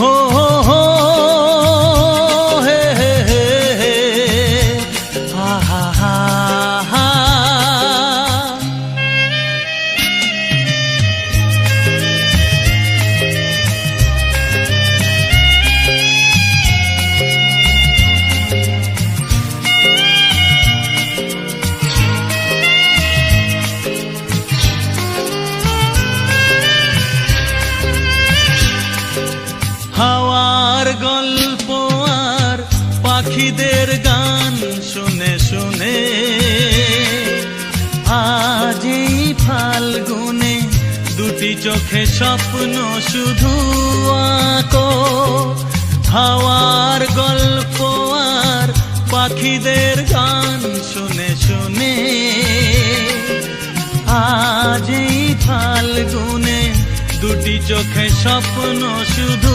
हो গল্প আর পাখিদের গান শুনে শুনে। আজ এই ফাল্গুনে দুটি চোখে স্বপ্ন শুধু আঁকো। হাওয়ার গল্প আর পাখিদের গান শুনে শুনে। আজ এই ফাল্গুনে দুটি চোখে স্বপ্ন শুধু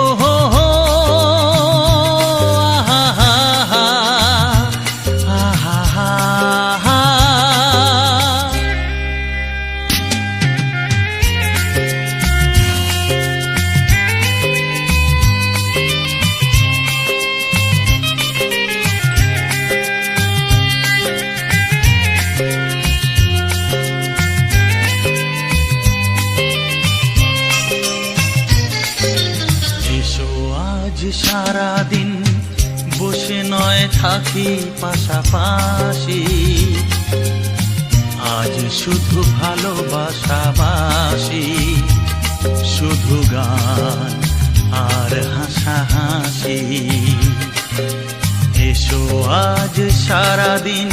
সারাদিন বসে নয় থাকি পাশাপাশি। আজ শুধু ভালোবাসাবাসি শুধু গান আর হাসাহাসি। এসো আজ সারাদিন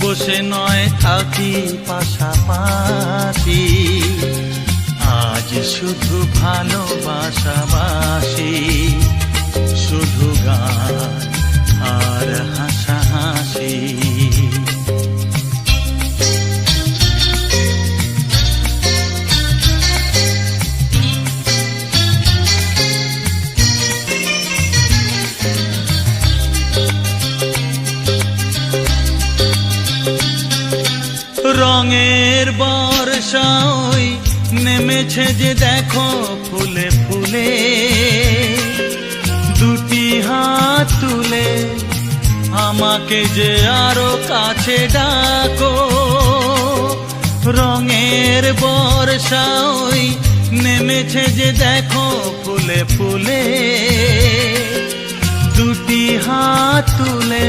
বসে নয় থাকি পাশাপাশি। আজ শুধু ভালোবাসাবাসি রঙের বর্ষা ওই নেমেছে যে দেখো ফুলে ফুলে, দুটি হাত তুলে আমাকে যে আরও কাছে ডাকো। রঙের বর্ষা ওই নেমেছে যে দেখো ফুলে ফুলে, দুটি হাত তুলে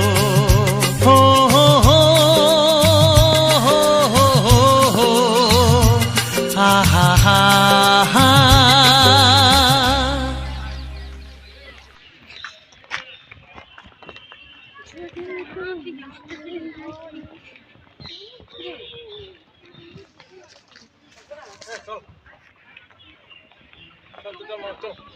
Sol. Sol, tudo bom,